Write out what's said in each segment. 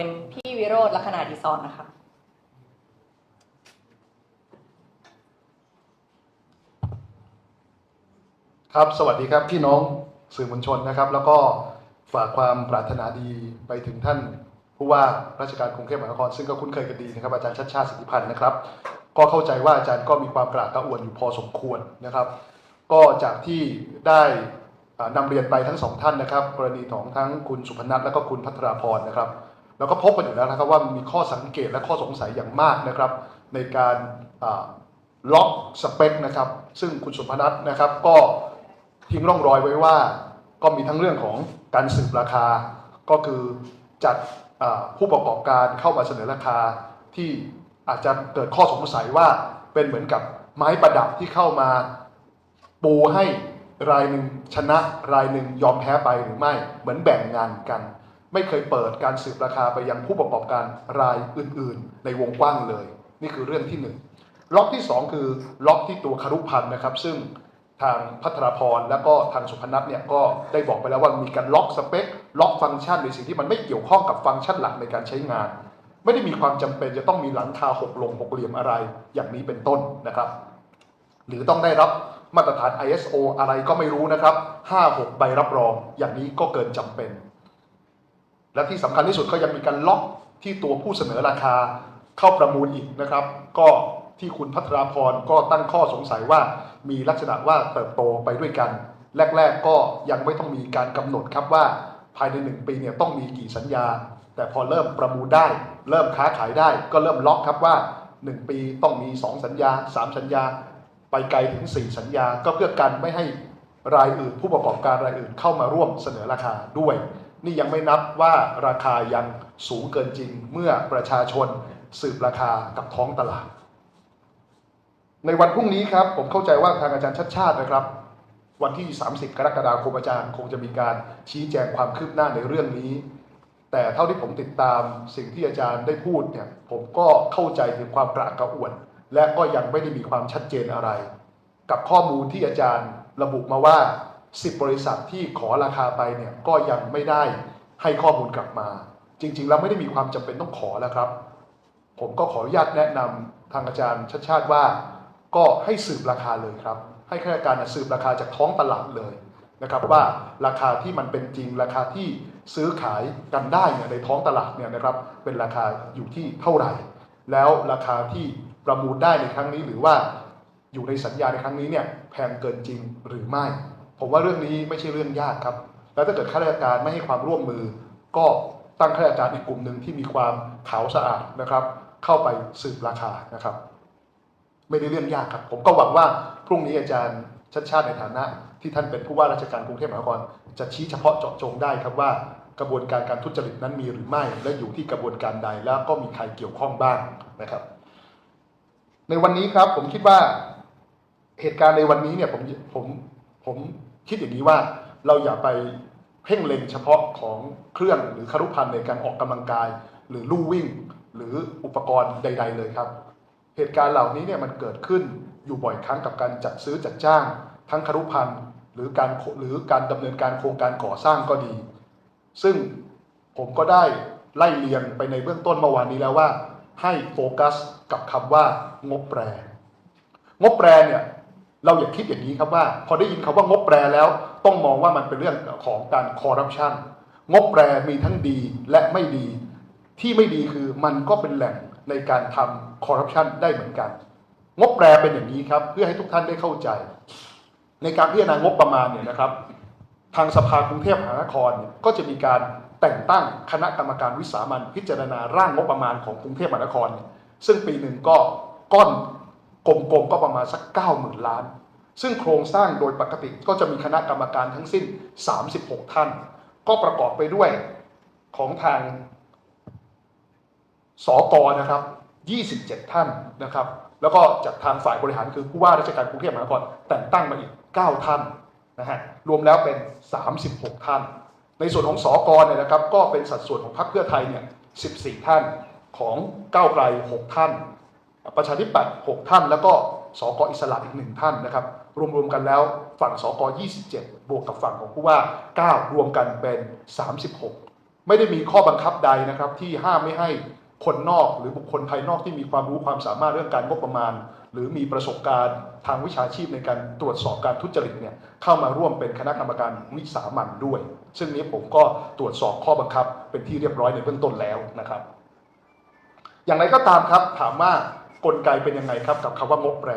เป็นพี่วิโรธลักษณะดีซอนนะคะ ครับ สวัสดีครับพี่น้องสื่อมวลชนนะครับ แล้วก็ฝากความปรารถนาดีไปถึงท่านผู้ว่าราชการกรุงเทพมหานครซึ่งก็คุ้นเคยกันดีนะครับอาจารย์ชัดชาติสิทธิพันธ์นะครับ ก็เข้าใจว่าอาจารย์ก็มีความกระอักกระอ่วนอยู่พอสมควรนะครับ ก็จากที่ได้อ่านำเรียนไปทั้งสองท่านนะครับ กรณีของทั้งคุณสุพนัทและก็คุณพัทราพรนะครับ แล้วก็พบกันอยู่แล้วนะครับว่ามีข้อสังเกตและข้อสงสัยอย่างมากนะครับ ในการล็อกสเปคนะครับ ซึ่งคุณสุพนัทนะครับก็ทิ้งร่องรอยไว้ว่า ก็มีทั้งเรื่องของการสืบราคา ก็คือจัดผู้ประกอบการเข้ามาเสนอราคาที่อาจจะเกิดข้อสงสัยว่าเป็นเหมือนกับไม้ประดับที่เข้ามาปูให้รายหนึ่งชนะรายหนึ่งยอมแพ้ไปหรือไม่เหมือนแบ่งงานกัน ไม่เคยเปิดการสืบราคาไปยังผู้ประกอบการรายอื่นๆ ในวงกว้างเลย นี่คือเรื่องที่หนึ่งล็อกที่สองคือล็อกที่ตัวคารุพันธ์นะครับ ซึ่งทางพัทรพรแล้วก็ทางสุพนัทเนี่ยก็ได้บอกไปแล้วว่ามีการล็อกสเปค ล็อกฟังก์ชันในสิ่งที่มันไม่เกี่ยวข้องกับฟังก์ชันหลักในการใช้งาน ไม่ได้มีความจำเป็นจะต้องมีหลังคาหกลงหกเหลี่ยมอะไรอย่างนี้เป็นต้นนะครับ หรือต้องได้รับมาตรฐาน ISO อะไรก็ไม่รู้นะครับ 5-6 ใบรับรอง อย่างนี้ก็เกินจำเป็น และที่สำคัญที่สุดก็ยังมีการล็อกที่ตัวผู้เสนอราคาเข้าประมูลอีกนะครับ ก็ที่คุณพัทราพรก็ตั้งข้อสงสัยว่ามีลักษณะว่าเติบโตไปด้วยกัน แรก ๆ ก็ยังไม่ต้องมีการกำหนดครับว่าภายในหนึ่งปีเนี่ยต้องมีกี่สัญญา แต่พอเริ่มประมูลได้ เริ่มค้าขายได้ ก็เริ่มล็อกครับว่า 1 ปีต้องมี 2 สัญญา 3 สัญญา ไปไกลถึง 4 สัญญา ก็เพื่อกันไม่ให้รายอื่นผู้ประกอบการรายอื่นเข้ามาร่วมเสนอราคาด้วย นี่ยังไม่นับว่าราคายังสูงเกินจริงเมื่อประชาชนสืบราคากับท้องตลาด ในวันพรุ่งนี้ครับ ผมเข้าใจว่าทางอาจารย์ชัดชาตินะครับ วันที่ 30 กรกฎาคมอาจารย์คงจะมีการชี้แจงความคืบหน้าในเรื่องนี้ แต่เท่าที่ผมติดตามสิ่งที่อาจารย์ได้พูดเนี่ยผมก็เข้าใจถึงความกระอักกระอ่วน และก็ยังไม่ได้มีความชัดเจนอะไร กับข้อมูลที่อาจารย์ระบุมาว่า 10 บริษัทที่ขอราคาไปเนี่ยก็ยังไม่ได้ให้ข้อมูลกลับมา จริง ๆ แล้วไม่ได้มีความจำเป็นต้องขอแล้วครับ ผมก็ขออนุญาตแนะนำทางอาจารย์ชัดชาติว่า ก็ให้สืบราคาเลยครับ ให้ข้าราชการสืบราคาจากท้องตลาดเลยนะครับว่าราคาที่มันเป็นจริงราคาที่ซื้อขายกันได้เนี่ยในท้องตลาดเนี่ยนะครับเป็นราคาอยู่ที่เท่าไหร่ แล้วราคาที่ประมูลได้ในครั้งนี้หรือว่าอยู่ในสัญญาในครั้งนี้เนี่ยแพงเกินจริงหรือไม่ ผมว่าเรื่องนี้ไม่ใช่เรื่องยากครับ แล้วถ้าเกิดข้าราชการไม่ให้ความร่วมมือ ก็ตั้งข้าราชการอีกกลุ่มหนึ่งที่มีความขาวสะอาดนะครับ เข้าไปสืบราคานะครับ ไม่ได้เรื่องยากครับ ผมก็หวังว่าพรุ่งนี้อาจารย์ชัดชาติในฐานะ ที่ท่านเป็นผู้ว่าราชการกรุงเทพมหานครจะชี้เฉพาะเจาะจงได้ครับว่ากระบวนการการทุจริตนั้นมีหรือไม่ และอยู่ที่กระบวนการใดแล้วก็มีใครเกี่ยวข้องบ้างนะครับ ในวันนี้ครับผมคิดว่าเหตุการณ์ในวันนี้เนี่ยผมผมผม คิดอย่างนี้ว่าเราอย่าไปเพ่งเล็งเฉพาะของเครื่องหรือคารุพันธ์ในการออกกำลังกาย หรือลู่วิ่ง หรืออุปกรณ์ใด ๆ เลยครับ เหตุการณ์เหล่านี้เนี่ยมันเกิดขึ้นอยู่บ่อยครั้งกับการจัดซื้อจัดจ้าง ทั้งคารุพันธ์หรือการหรือการดำเนินการโครงการก่อสร้างก็ดี ซึ่งผมก็ได้ไล่เลียงไปในเบื้องต้นเมื่อวานนี้แล้วว่า ให้โฟกัสกับคำว่างบแปร งบแปรเนี่ย เราอย่าคิดอย่างนี้ครับว่า พอได้ยินคำว่างบแปรแล้ว ต้องมองว่ามันเป็นเรื่องของการคอร์รัปชันงบแปรมีทั้งดีและไม่ดี ที่ไม่ดีคือมันก็เป็นแหล่งในการทำคอร์รัปชันได้เหมือนกัน งบแปรเป็นอย่างนี้ครับ เพื่อให้ทุกท่านได้เข้าใจ ในการพิจารณางบประมาณเนี่ยนะครับ ทางสภากรุงเทพมหานครก็จะมีการแต่งตั้งคณะกรรมการวิสามันพิจารณาร่างงบประมาณของกรุงเทพมหานคร ซึ่งปีหนึ่งก็ก้อน กลมๆก็ประมาณสัก 9 0,000 ล้าน ซึ่งโครงสร้างโดยปกติก็จะมีคณะกรรมการทั้งสิ้น 36 ท่าน ก็ประกอบไปด้วยของทางสอกนะครับ 27 ท่านนะครับ แล้วก็จากทางฝ่ายบริหารคือผู้ว่าราชการกรุงเทพมหานครแต่งตั้งมาอีก 9 ท่านนะฮะ รวมแล้วเป็น 36 ท่าน ในส่วนของสกเนี่ยนะครับ ก็เป็นสัดส่วนของพรรคเพื่อไทยเนี่ย 14 ท่าน ของก้าวไกล 6 ท่าน ประชาธิปัตย์6ท่าน แล้วก็สกอิสระอีก1ท่านนะครับ รวมๆกันแล้วฝั่งสก27 บวกกับฝั่งของผู้ว่า 9 รวมกันเป็น 36 ไม่ได้มีข้อบังคับใดนะครับที่ห้ามไม่ให้คนนอกหรือบุคคลภายนอกที่มีความรู้ความสามารถเรื่องการงบประมาณ หรือมีประสบการณ์ทางวิชาชีพในการตรวจสอบการทุจริตเนี่ยเข้ามาร่วมเป็นคณะกรรมการวิสามันด้วย ซึ่งนี้ผมก็ตรวจสอบข้อบังคับเป็นที่เรียบร้อยในเบื้องต้นแล้วนะครับ อย่างไรก็ตามครับถามว่า กลไกเป็นยังไงครับ กับคำว่างบแปร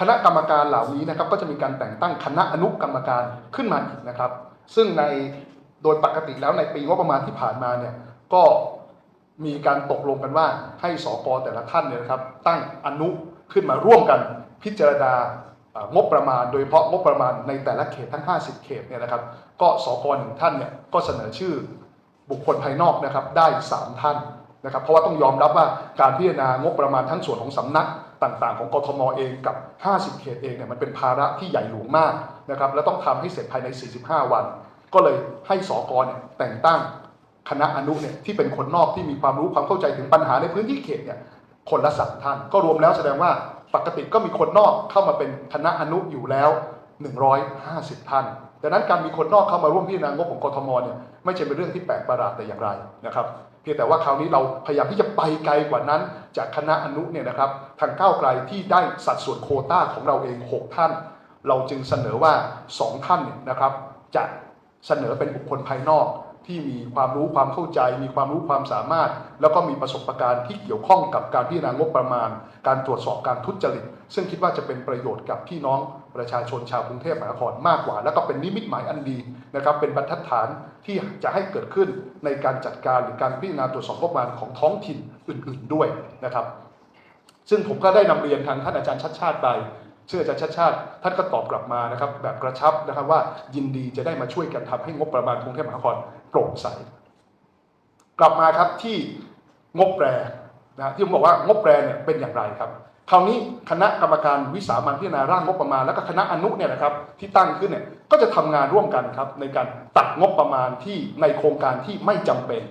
คณะกรรมการเหล่านี้นะครับ ก็จะมีการแต่งตั้งคณะอนุกรรมการขึ้นมาอีกนะครับ ซึ่งในโดยปกติแล้วในปีงบประมาณที่ผ่านมาเนี่ยก็มีการตกลงกันว่าให้สกแต่ละท่านเนี่ยนะครับ ตั้งอนุขึ้นมาร่วมกันพิจารณางบประมาณ โดยเฉพาะงบประมาณในแต่ละเขตทั้ง 50 เขตเนี่ยนะครับ ก็สกหนึ่งท่านเนี่ยก็เสนอชื่อบุคคลภายนอกนะครับได้ 3 ท่าน นะครับเพราะว่าต้องยอมรับว่าการพิจารณางบประมาณทั้งส่วนของสำนักต่างๆ ของกทมเองกับ 50 เขตเองเนี่ยมันเป็นภาระที่ใหญ่หลวงมากนะครับและต้องทำให้เสร็จภายใน 45 วัน ก็เลยให้สกเนี่ยแต่งตั้งคณะอนุเนี่ยที่เป็นคนนอกที่มีความรู้ความเข้าใจถึงปัญหาในพื้นที่เขตเนี่ยคนละสามท่าน ก็รวมแล้วแสดงว่าปกติก็มีคนนอกเข้ามาเป็นคณะอนุอยู่แล้ว 150 ท่าน ดังนั้นการมีคนนอกเข้ามาร่วมพิจารณางบของกทมเนี่ยไม่ใช่เป็นเรื่องที่แปลกประหลาดแต่อย่างไรนะครับเพียงแต่ว่าคราวนี้เราพยายามที่จะไปไกลกว่านั้น จากคณะอนุเนี่ยนะครับทางก้าวไกลที่ได้สัดส่วนโคต้าของเราเอง 6 ท่าน เราจึงเสนอว่า 2 ท่านเนี่ยนะครับจะเสนอเป็นบุคคลภายนอกที่มีความรู้ความเข้าใจ มีความรู้ความสามารถ แล้วก็มีประสบการณ์ที่เกี่ยวข้องกับการพิจารณางบประมาณ การตรวจสอบการทุจริต ซึ่งคิดว่าจะเป็นประโยชน์กับพี่น้อง ประชาชนชาวกรุงเทพมหานครมากกว่า แล้วก็เป็นนิมิตหมายอันดีนะครับ เป็นบรรทัดฐานที่จะให้เกิดขึ้นในการจัดการหรือการพิจารณาตรวจสอบงบประมาณของท้องถิ่นอื่น ๆด้วยนะครับ ซึ่งผมก็ได้นำเรียนทางท่านอาจารย์ชัดชาติไปซึ่งอาจารย์ชัดชาติท่านก็ตอบกลับมานะครับ แบบกระชับนะครับว่ายินดีจะได้มาช่วยกันทำให้งบประมาณกรุงเทพมหานครโปร่งใส กลับมาครับที่งบแปรนะที่ผมบอกว่างบแปรเนี่ยเป็นอย่างไรครับ คราวนี้คณะกรรมการวิสามันพิจารณาร่างงบประมาณ แล้วก็คณะอนุเนี่ยนะครับที่ตั้งขึ้นเนี่ยก็จะทำงานร่วมกันครับในการตัดงบประมาณที่ในโครงการที่ไม่จำเป็น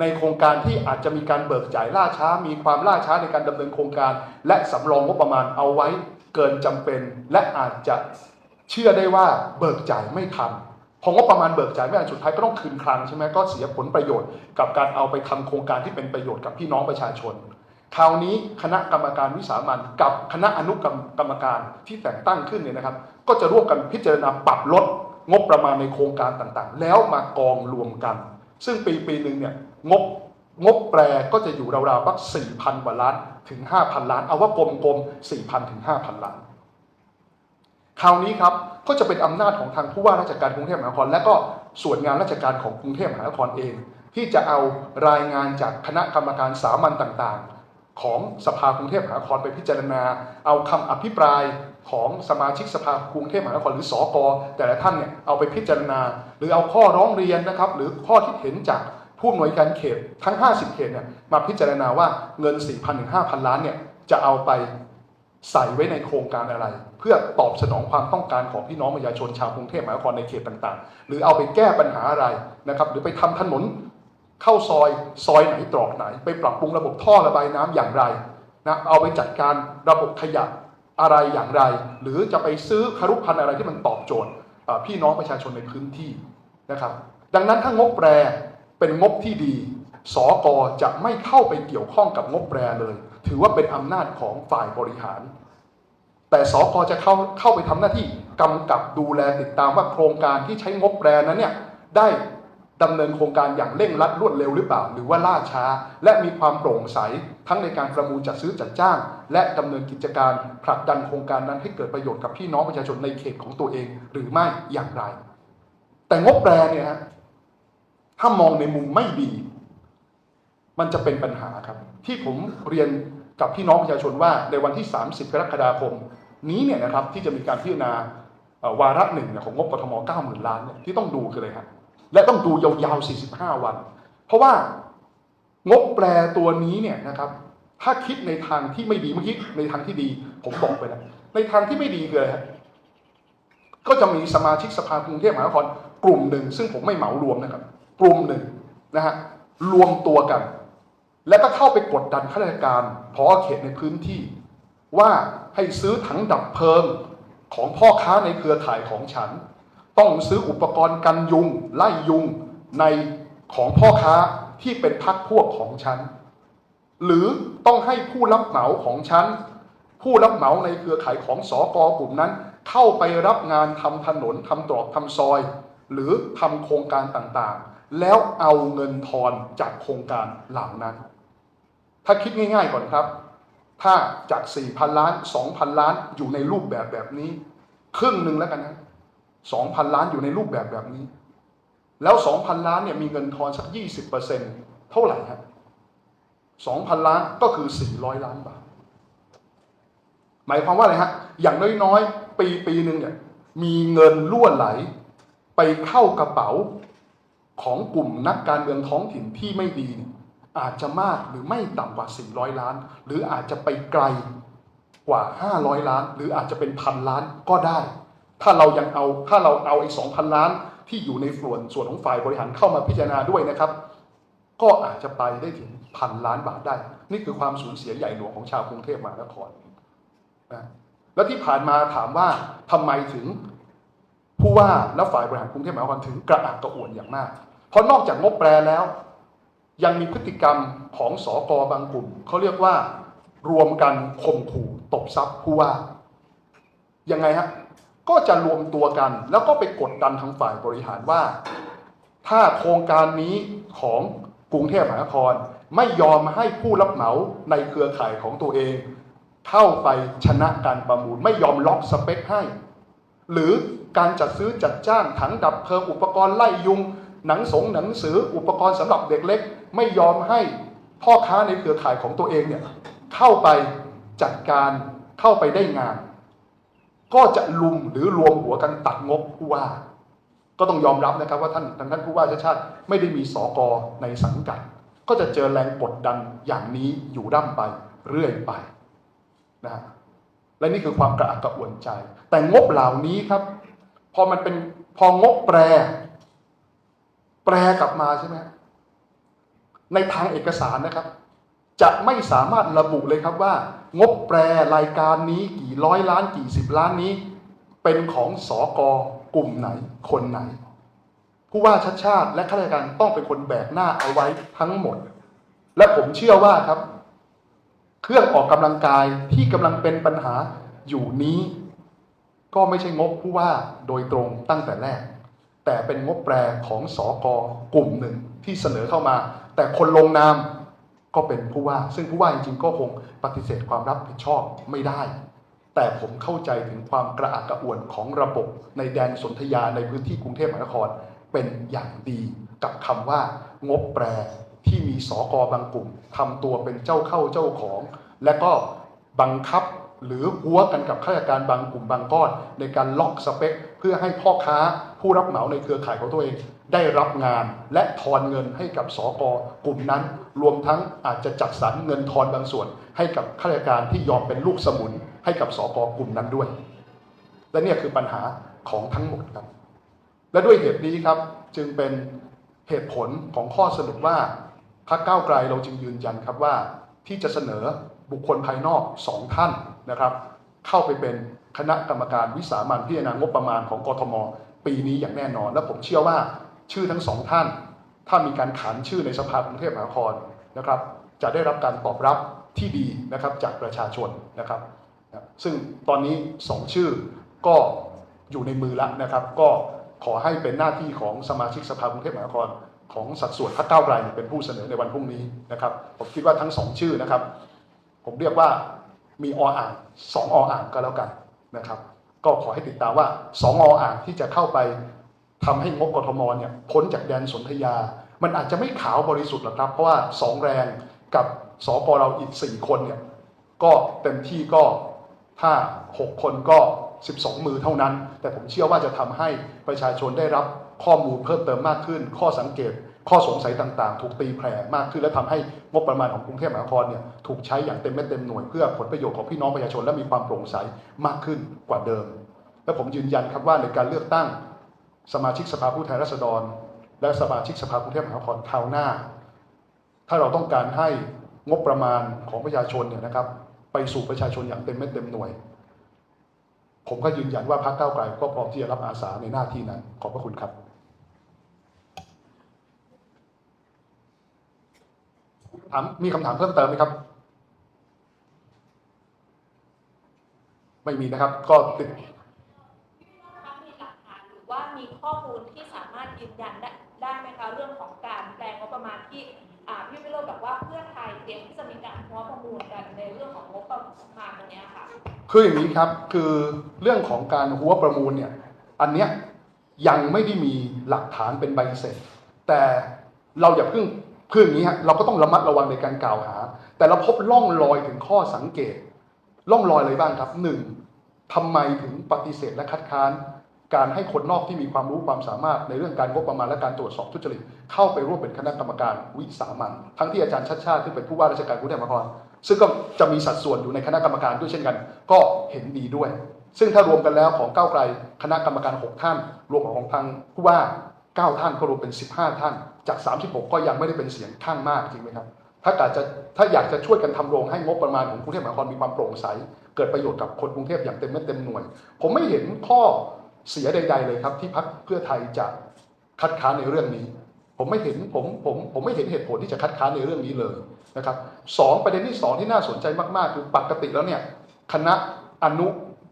ในโครงการที่อาจจะมีการเบิกจ่ายล่าช้า มีความล่าช้าในการดำเนินโครงการ และสำรองงบประมาณเอาไว้เกินจำเป็น และอาจจะเชื่อได้ว่าเบิกจ่ายไม่ทันพองบประมาณเบิกจ่ายไม่ทันสุดท้ายก็ต้องคืนคลังใช่ไหมก็เสียผลประโยชน์กับการเอาไปทำโครงการที่เป็นประโยชน์กับพี่น้องประชาชน คราวนี้คณะกรรมการวิสามันกับคณะอนุกรรมกรรมการที่แต่งตั้งขึ้นเนี่ยนะครับ ก็จะร่วมกันพิจารณาปรับลดงบประมาณในโครงการต่างๆ แล้วมากองรวมกัน ซึ่งปีปีหนึ่งเนี่ยงบงบแปรก็จะอยู่ราวๆสัก4,000กว่าล้านถึง 5,000 ล้าน เอาว่ากลมๆ4,000ถึง5,000 ล้าน คราวนี้ครับก็จะเป็นอำนาจของทางผู้ว่าราชการกรุงเทพมหานคร และก็ส่วนงานราชการของกรุงเทพมหานครเอง ที่จะเอารายงานจากคณะกรรมการสามัญต่างๆ ของสภากรุงเทพมหานครไปพิจารณา เอาคำอภิปรายของสมาชิกสภากรุงเทพมหานครหรือสอกอแต่ละท่านเนี่ยเอาไปพิจารณา หรือเอาข้อร้องเรียนนะครับหรือข้อคิดเห็นจากผู้อำนวยการเขตทั้ง 50 เขตเนี่ยมาพิจารณาว่าเงิน 4,000 ถึง 5,000 ล้านเนี่ยจะเอาไปใส่ไว้ในโครงการอะไร เพื่อตอบสนองความต้องการของพี่น้องประชาชนชาวกรุงเทพมหานครในเขตต่างๆ หรือเอาไปแก้ปัญหาอะไรนะครับหรือไปทำถนน เข้าซอยซอยไหนตรอกไหน ไปปรับปรุงระบบท่อระบายน้ำอย่างไรนะเอาไปจัดการระบบขยะอะไรอย่างไร หรือจะไปซื้อคารุพันธ์อะไรที่มันตอบโจทย์พี่น้องประชาชนในพื้นที่นะครับ ดังนั้นถ้างบแปรเป็นงบที่ดีสอกจะไม่เข้าไปเกี่ยวข้องกับงบแปรเลย ถือว่าเป็นอำนาจของฝ่ายบริหาร แต่สอกจะเข้าเข้าไปทำหน้าที่กำกับดูแลติดตามว่าโครงการที่ใช้งบแปรนั้นเนี่ยได้ ดำเนินโครงการอย่างเร่งรัดรวดเร็วหรือเปล่า หรือว่าล่าช้า และมีความโปร่งใส ทั้งในการประมูลจัดซื้อจัดจ้าง และดำเนินกิจการผลักดันโครงการนั้นให้เกิดประโยชน์กับพี่น้องประชาชนในเขตของตัวเองหรือไม่อย่างไร แต่งบแปรเนี่ยฮะถ้ามองในมุมไม่ดี มันจะเป็นปัญหาครับ ที่ผมเรียนกับพี่น้องประชาชนว่าในวันที่ 30 กรกฎาคม นี้เนี่ยนะครับที่จะมีการพิจารณาวาระหนึ่งของงบกทม 90,000 ล้านเนี่ยที่ต้องดูคืออะไรครับ และต้องดูยาวๆ 45 วัน เพราะว่างบแปรตัวนี้เนี่ยนะครับ ถ้าคิดในทางที่ไม่ดีเมื่อกี้ในทางที่ดี ผมบอกไปแล้วในทางที่ไม่ดีคืออะไรก็จะมีสมาชิกสภากรุงเทพมหานครกลุ่มหนึ่ง ซึ่งผมไม่เหมารวมนะครับ กลุ่มหนึ่งนะฮะรวมตัวกัน แล้วก็เข้าไปกดดันข้าราชการพอเขตในพื้นที่ ว่าให้ซื้อถังดับเพลิงของพ่อค้าในเครือข่ายของฉัน ต้องซื้ออุปกรณ์กันยุง ไล่ยุงในของพ่อค้าที่เป็นพักพวกของฉัน หรือต้องให้ผู้รับเหมาของฉัน ผู้รับเหมาในเครือข่ายของสอกอกลุ่มนั้น เข้าไปรับงานทำถนนทำตรอกทำซอย หรือทำโครงการต่างๆ แล้วเอาเงินทอนจากโครงการเหล่านั้น ถ้าคิดง่าย ๆก่อนครับ ถ้าจาก 4,000 ล้าน 2,000 ล้านอยู่ในรูปแบบแบบนี้ ครึ่งหนึ่งแล้วกันนะ 2,000ล้านอยู่ในรูปแบบแบบนี้ แล้ว2,000ล้านเนี่ยมีเงินทอนสัก20%เท่าไหร่ครับ2,000ล้านก็คือ400ล้านบาท หมายความว่าอะไรฮะ อย่างน้อยๆ ปีปีหนึ่งเนี่ยมีเงินล่วไหล ไปเข้ากระเป๋าของกลุ่มนักการเมืองท้องถิ่นที่ไม่ดี อาจจะมากหรือไม่ต่ำกว่า 400 ล้าน หรืออาจจะไปไกลกว่า 500 ล้าน หรืออาจจะเป็นพันล้านก็ได้ ถ้าเรายังเอาถ้าเราเอาไอ้2,000ล้านที่อยู่ในส่วนส่วนของฝ่ายบริหารเข้ามาพิจารณาด้วยนะครับ ก็อาจจะไปได้ถึงพันล้านบาทได้ นี่คือความสูญเสียใหญ่หลวงของชาวกรุงเทพมหานครนะแล้วที่ผ่านมาถามว่าทำไมถึงผู้ว่าและฝ่ายบริหารกรุงเทพมหานครถึงกระอักกระอ่วนอย่างมาก เพราะนอกจากงบแปรแล้ว ยังมีพฤติกรรมของสอกอบางกลุ่มเขาเรียกว่ารวมกันข่มขู่ตบทรัพย์ผู้ว่ายังไงฮะ ก็จะรวมตัวกัน แล้วก็ไปกดดันทางฝ่ายบริหารว่า ถ้าโครงการนี้ของกรุงเทพมหานครไม่ยอมให้ผู้รับเหมาในเครือข่ายของตัวเอง เข้าไปชนะการประมูลไม่ยอมล็อกสเปคให้ หรือการจัดซื้อจัดจ้างถังดับเพลิงอุปกรณ์ไล่ยุง หนังสงหนังสืออุปกรณ์สำหรับเด็กเล็ก ไม่ยอมให้พ่อค้าในเครือข่ายของตัวเองเนี่ยเข้าไปจัดการเข้าไปได้งาน ก็จะลุมหรือรวมหัวกันตัดงบผู้ว่า ก็ต้องยอมรับนะครับว่าท่านทางท่านผู้ว่าชาติชาติไม่ได้มีสอกอในสังกัด ก็จะเจอแรงกดดันอย่างนี้อยู่ร่ำไปเรื่อยไปนะฮะและนี่คือความกระอักกระอ่วนใจ แต่งบเหล่านี้ครับ พอมันเป็นพองบแปร แปรกลับมาใช่ไหมในทางเอกสารนะครับ จะไม่สามารถระบุเลยครับว่า งบแปรรายการนี้กี่ร้อยล้านกี่สิบล้านนี้ เป็นของสอกอกลุ่มไหนคนไหน ผู้ว่าชัดชาติและข้าราชการต้องเป็นคนแบกหน้าเอาไว้ทั้งหมด และผมเชื่อว่าครับ เครื่องออกกำลังกายที่กำลังเป็นปัญหาอยู่นี้ ก็ไม่ใช่งบผู้ว่าโดยตรงตั้งแต่แรก แต่เป็นงบแปรของสอกอกลุ่มหนึ่งที่เสนอเข้ามา แต่คนลงนาม ก็เป็นผู้ว่า ซึ่งผู้ว่าจริงๆก็คงปฏิเสธความรับผิดชอบไม่ได้ แต่ผมเข้าใจถึงความกระอักกระอ่วนของระบบในแดนสนธยาในพื้นที่กรุงเทพมหานครเป็นอย่างดีกับคำว่างบแปรที่มีสอกอบางกลุ่มทำตัวเป็นเจ้าเข้าเจ้าของ และก็บังคับ หรือหัวกันกับข้าราชการบางกลุ่มบางก้อน ในการล็อกสเปค เพื่อให้พ่อค้าผู้รับเหมาในเครือข่ายของตัวเอง ได้รับงานและทอนเงินให้กับสอกอกลุ่มนั้น รวมทั้งอาจจะจัดสรรเงินทอนบางส่วน ให้กับข้าราชการที่ยอมเป็นลูกสมุน ให้กับสอกอกลุ่มนั้นด้วย และนี่คือปัญหาของทั้งหมดครับ และด้วยเหตุนี้ครับจึงเป็นเหตุผลของข้อสรุปว่าพรรคก้าวไกลเราจึงยืนยันครับว่าที่จะเสนอบุคคลภายนอกสองท่าน นะครับ เข้าไปเป็นคณะกรรมการวิสามัญพิจารณางบประมาณของกทม ปีนี้อย่างแน่นอน และผมเชื่อว่าชื่อทั้งสองท่าน ถ้ามีการขานชื่อในสภากรุงเทพมหานครนะครับ จะได้รับการตอบรับที่ดีนะครับจากประชาชนนะครับ ซึ่งตอนนี้สองชื่อก็อยู่ในมือแล้วนะครับ ก็ขอให้เป็นหน้าที่ของสมาชิกสภากรุงเทพมหานครของสัดส่วนพรรคก้าวไกลเนี่ยเป็นผู้เสนอในวันพรุ่งนี้นะครับ ผมคิดว่าทั้งสองชื่อนะครับ ผมเรียกว่า มีออ่างสองออ่างก็แล้วกันนะครับ ก็ขอให้ติดตามว่าสองออ่างที่จะเข้าไปทำให้งบกทมเนี่ยพ้นจากแดนสนธยา มันอาจจะไม่ขาวบริสุทธิ์หรอกครับ เพราะว่าสองแรงกับสกเราอีกสี่คนเนี่ยก็เต็มที่ก็ถ้า6คนก็ 12 มือเท่านั้น แต่ผมเชื่อว่าจะทำให้ประชาชนได้รับข้อมูลเพิ่มเติมมากขึ้น ข้อสังเกต ข้อสงสัยต่างๆ ถูกตีแผ่มากขึ้นและทำให้งบประมาณของกรุงเทพมหานครเนี่ยถูกใช้อย่างเต็มเม็ดเต็มหน่วยเพื่อผลประโยชน์ของพี่น้องประชาชนและมีความโปร่งใสมากขึ้นกว่าเดิม และผมยืนยันครับว่าในการเลือกตั้งสมาชิกสภาผู้แทนราษฎร และสมาชิกสภากรุงเทพมหานครคราวหน้า ถ้าเราต้องการให้งบประมาณของประชาชนเนี่ยนะครับ ไปสู่ประชาชนอย่างเต็มเม็ดเต็มหน่วย ผมก็ยืนยันว่าพรรคก้าวไกลก็พร้อมที่จะรับอาสาในหน้าที่นั้นขอบพระคุณครับ ถามมีคำถามเพิ่มเติมไหมครับ ไม่มีนะครับ ก็ติดคะมีหลักฐานหรือว่ามีข้อมูลที่สามารถยืนยันได้ได้ไหมคะเรื่องของการแปลงงบประมาณที่อ่าพี่วิโรจน์บอกว่าเพื่อไทยเตรียมที่จะมีการหัวประมูลกันในเรื่องของงบประมาณตรงเนี้ยค่ะ คืออย่างนี้ครับคือเรื่องของการหัวประมูลเนี่ย อันเนี้ยยังไม่ได้มีหลักฐานเป็นใบเสร็จ แต่เราอย่าเพิ่ง เพื่ออย่างนี้ฮะเราก็ต้องระมัดระวังในการกล่าวหา แต่เราพบล่องรอยถึงข้อสังเกตล่องรอยอะไรบ้างครับหนึ่งทำไมถึงปฏิเสธและคัดค้าน การให้คนนอกที่มีความรู้ความสามารถในเรื่องการงบประมาณและการตรวจสอบทุจริตเข้าไปร่วมเป็นคณะกรรมการวิสามันทั้งที่อาจารย์ชัดชาติที่เป็นผู้ว่าราชการกรุงเทพมหานครซึ่งก็จะมีสัดส่วนอยู่ในคณะกรรมการด้วยเช่นกัน ก็เห็นดีด้วย ซึ่งถ้ารวมกันแล้วของก้าวไกลคณะกรรมการ 6 ท่าน รวมของทางผู้ว่า 9 ท่านก็รวมเป็น 15 ท่าน จาก 36 ก็ยังไม่ได้เป็นเสียงข้างมากจริงไหมครับ ถ้าอยากจะถ้าอยากจะช่วยกันทำโรงให้งบประมาณของกรุงเทพมหานครมีความโปร่งใส เกิดประโยชน์กับคนกรุงเทพอย่างเต็มเม็ดเต็มหน่วย ผมไม่เห็นข้อเสียใด ๆ เลยครับ ที่พักเพื่อไทยจะคัดค้านในเรื่องนี้ ผมไม่เห็นผมผมผมไม่เห็นเหตุผลที่จะคัดค้านในเรื่องนี้เลยนะครับสองประเด็นที่สองที่น่าสนใจมากๆ คือปกติแล้วเนี่ยคณะอนุ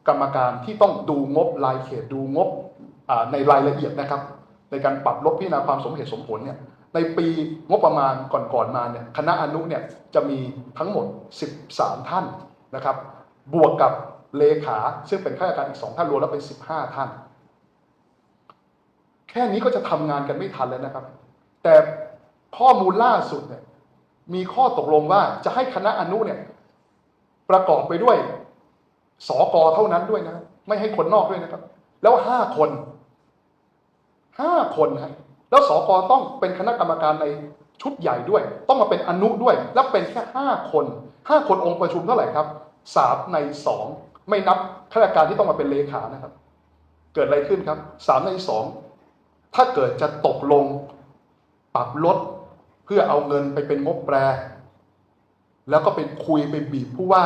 กรรมการที่ต้องดูงบรายเขตดูงบในรายละเอียดนะครับ ในการปรับลดพิจารณาความสมเหตุสมผลเนี่ยในปีงบประมาณก่อนๆมาเนี่ยคณะอนุเนี่ยจะมีทั้งหมด 13 ท่านนะครับ บวกกับเลขาซึ่งเป็นข้าราชการอีกสองท่านรวมแล้วเป็น 15 ท่าน แค่นี้ก็จะทำงานกันไม่ทันแล้วนะครับ แต่ข้อมูลล่าสุดเนี่ยมีข้อตกลงว่าจะให้คณะอนุเนี่ยประกอบไปด้วยสอกอเท่านั้นด้วยนะ ไม่ให้คนนอกด้วยนะครับ แล้วห้าคน ห้าคนฮะแล้วสอกอต้องเป็นคณะกรรมการในชุดใหญ่ด้วย ต้องมาเป็นอนุด้วย แล้วเป็นแค่ห้าคนห้าคนองค์ประชุมเท่าไหร่ครับสามในสองไม่นับข้าราชการที่ต้องมาเป็นเลขานะครับ เกิดอะไรขึ้นครับสามในสองถ้าเกิดจะตกลงปรับลดเพื่อเอาเงินไปเป็นงบแปร แล้วก็ไปคุยไปบีบผู้ว่า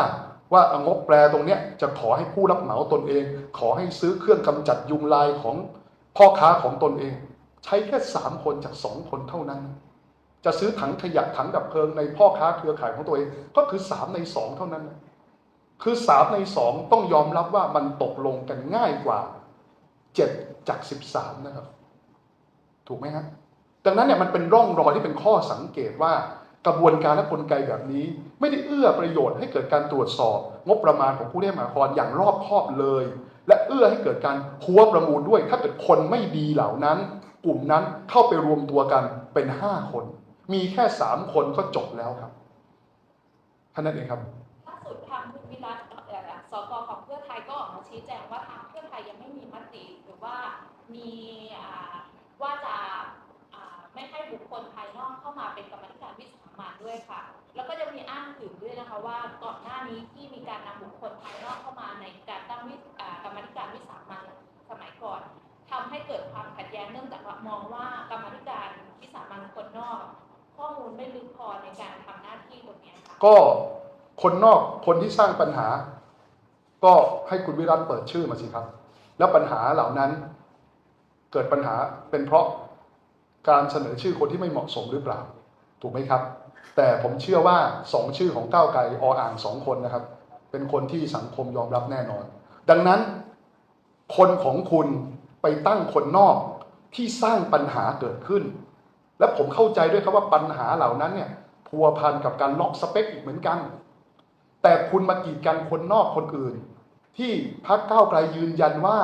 ว่าเอางบแปรตรงเนี้ยจะขอให้ผู้รับเหมาตนเอง ขอให้ซื้อเครื่องกำจัดยุงลายของ พ่อค้าของตนเอง ใช้แค่สามคนจากสองคนเท่านั้น จะซื้อถังขยะถังดับเพลิงในพ่อค้าเครือข่ายของตัวเอง ก็คือสามในสองเท่านั้น คือสามในสองต้องยอมรับว่ามันตกลงกันง่ายกว่าเจ็ดจากสิบสามนะครับ ถูกไหมฮะดังนั้นเนี่ยมันเป็นร่องรอยที่เป็นข้อสังเกตว่ากระบวนการและกลไกแบบนี้ ไม่ได้เอื้อประโยชน์ให้เกิดการตรวจสอบ งบประมาณของผู้ได้มานครอย่างรอบคอบเลย และเอื้อให้เกิดการหัวประมูลด้วย ถ้าเกิดคนไม่ดีเหล่านั้น กลุ่มนั้นเข้าไปรวมตัวกันเป็นห้าคน มีแค่สามคนก็จบแล้วครับท่านนั้นเองครับล่าสุดทางคุณวิรัตเอ่อสกของเพื่อไทยก็ออกมาชี้แจงว่าทางเพื่อไทยยังไม่มีมติหรือว่ามีว่าจะไม่ให้บุคคลภายนอกเข้ามาเป็นกรรมธิการวิสามันด้วยค่ะ แล้วก็ยังมีอ้างถึงด้วยนะคะว่าก่อนหน้านี้ที่มีการนำบุคคลภายนอกเข้ามาในการตั้งวิกรรมธิการวิสามันสมัยก่อนทำให้เกิดความขัดแย้งเนื่องจากมองว่ากรรมธิการวิสามันคนนอก ข้อมูลไม่ลึกพอในการทำหน้าที่ตรงนี้ค่ะก็คนนอกคนที่สร้างปัญหา ก็ให้คุณวิรัตเปิดชื่อมาสิครับ แล้วปัญหาเหล่านั้น เกิดปัญหาเป็นเพราะการเสนอชื่อคนที่ไม่เหมาะสมหรือเปล่า ถูกไหมครับ แต่ผมเชื่อว่าสองชื่อของก้าวไกลออ่างสองคนนะครับ เป็นคนที่สังคมยอมรับแน่นอน ดังนั้น คนของคุณไปตั้งคนนอกที่สร้างปัญหาเกิดขึ้น และผมเข้าใจด้วยครับว่าปัญหาเหล่านั้นเนี่ยพัวพันกับการล็อกสเปคอีกเหมือนกัน แต่คุณมากีดกันคนนอกคนอื่น ที่พักก้าวไกลยืนยันว่า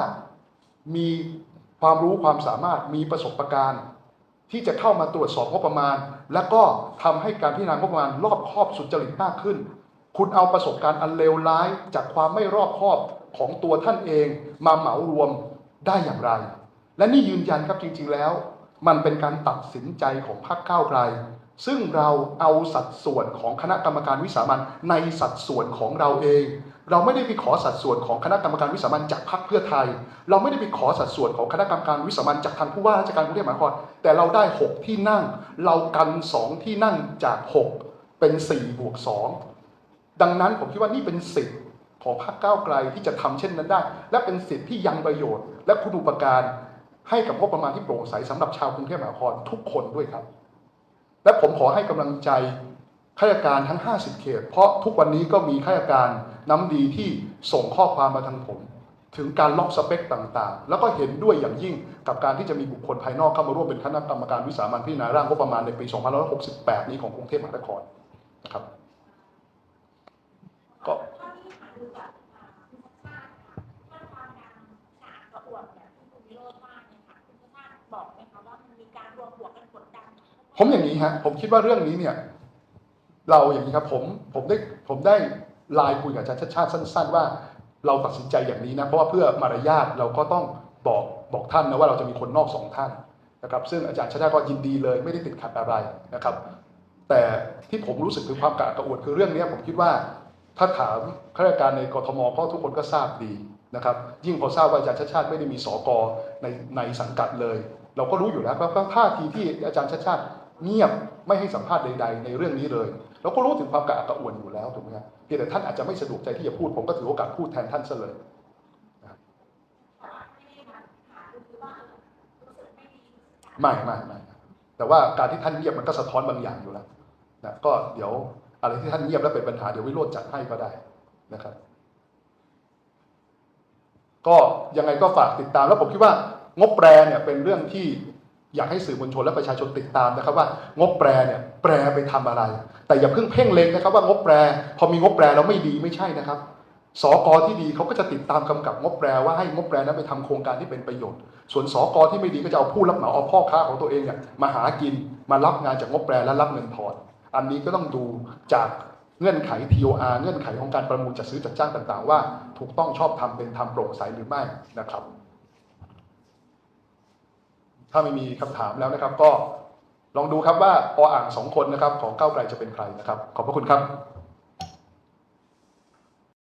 มีความรู้ความสามารถมีประสบการณ์ ที่จะเข้ามาตรวจสอบงบประมาณ และก็ทำให้การพิจารณางบประมาณรอบคอบสุจริตมากขึ้น คุณเอาประสบการณ์อันเลวร้าย จากความไม่รอบคอบของตัวท่านเองมาเหมารวมได้อย่างไร และนี่ยืนยันครับจริง ๆแล้ว มันเป็นการตัดสินใจของพรรคก้าวไกล ซึ่งเราเอาสัดส่วนของคณะกรรมการวิสามันในสัดส่วนของเราเอง เราไม่ได้ไปขอสัดส่วนของคณะกรรมการวิสามันจากพรรคเพื่อไทย เราไม่ได้ไปขอสัดส่วนของคณะกรรมการวิสามันจากทางผู้ว่าราชการกรุงเทพมหานครแต่เราได้ 6 ที่นั่ง เรากันสองที่นั่งจาก 6 เป็น4บวก2ดังนั้นผมคิดว่านี่เป็นสิทธิ์ของพรรคก้าวไกลที่จะทำเช่นนั้นได้ และเป็นสิทธิ์ที่ยังประโยชน์ และคุณูปการให้กับงบประมาณที่โปร่งใสสำหรับชาวกรุงเทพมหานครทุกคนด้วยครับ และผมขอให้กำลังใจข้าราชการทั้ง 50 เขต เพราะทุกวันนี้ก็มีข้าราชการ น้ำดีที่ส่งข้อความมาทางผม ถึงการล็อกสเปคต่างๆ แล้วก็เห็นด้วยอย่างยิ่งกับการที่จะมีบุคคลภายนอกเข้ามาร่วมเป็นคณะกรรมการวิสามัญพิจารณาร่างงบประมาณในปี 2568 นี้ของกรุงเทพมหานครนะครับก็เท่าที่หาดูจากอ่าคุณชาติค่ะท่านความดังฉากกระอวดเนี่ยที่คุณวิโรจน์ว่าเนี่ยค่ะคุณชาติบอกไหมคะว่ามันมีการรวมหัวกันกดดันผมอย่างนี้ฮะผมคิดว่าเรื่องนี้เนี่ย เราอย่างนี้ครับผมผมได้ผมได้ ไลน์คุยกับอาจารย์ชาติชาติสั้น ๆ ว่า เราตัดสินใจอย่างนี้นะเพราะว่าเพื่อมารยาทเราก็ต้องบอกบอกท่านนะว่าเราจะมีคนนอกสองท่านนะครับ ซึ่งอาจารย์ชาติชาติก็ยินดีเลยไม่ได้ติดขัดอะไรนะครับ แต่ที่ผมรู้สึกถึงความกระอักระอ่วนคือเรื่องนี้ผมคิดว่าถ้าถามข้าราชการในกรทมก็ทุกคนก็ทราบดีนะครับ ยิ่งพอทราบว่าอาจารย์ชาติชาติไม่ได้มีสกในในสังกัดเลย เราก็รู้อยู่แล้วว่าท่าทีที่อาจารย์ชาติชาติเงียบไม่ให้สัมภาษณ์ใด ๆ ในเรื่องนี้เลย เราก็รู้ถึงความกระอักกระอ่วนอยู่แล้วถูกไหมครับเพียงแต่ท่านอาจจะไม่สะดวกใจที่จะพูดผมก็ถือโอกาสพูดแทนท่านซะเลยไม่ไม่ไม่ดีรู้สึกไม่ไม่ไม่แต่ว่าการที่ท่านเงียบมันก็สะท้อนบางอย่างอยู่แล้วนะก็เดี๋ยวอะไรที่ท่านเงียบแล้วเป็นปัญหาเดี๋ยววิโรจน์จัดให้ก็ได้นะครับ ก็ยังไงก็ฝากติดตามแล้วผมคิดว่างบแปรเนี่ยเป็นเรื่องที่ อยากให้สื่อมวลชนและประชาชนติดตามนะครับว่างบแปรเนี่ยแปรไปทำอะไร แต่อย่าเพิ่งเพ่งเล็งนะครับว่างบแปร พอมีงบแปรแล้วไม่ดีไม่ใช่นะครับสอกที่ดีเขาก็จะติดตามกำกับงบแปรว่าให้งบแปรนั้นไปทำโครงการที่เป็นประโยชน์ ส่วนสอกที่ไม่ดีก็จะเอาผู้รับเหมาเอาพ่อค้าของตัวเองเนี่ยมาหากินมารับงานจากงบแปรและรับเงินทอนอันนี้ก็ต้องดูจากเงื่อนไข TOR เงื่อนไขของการประมูลจัดซื้อจัดจ้างต่าง ๆ ว่า ถูกต้องชอบทำเป็นธรรมโปร่งใสหรือไม่นะครับ ถ้าไม่มีคำถามแล้วนะครับ ก็ลองดูครับว่าออ่างสองคนนะครับ ของก้าวไกลจะเป็นใครนะครับ ขอบพระคุณครับ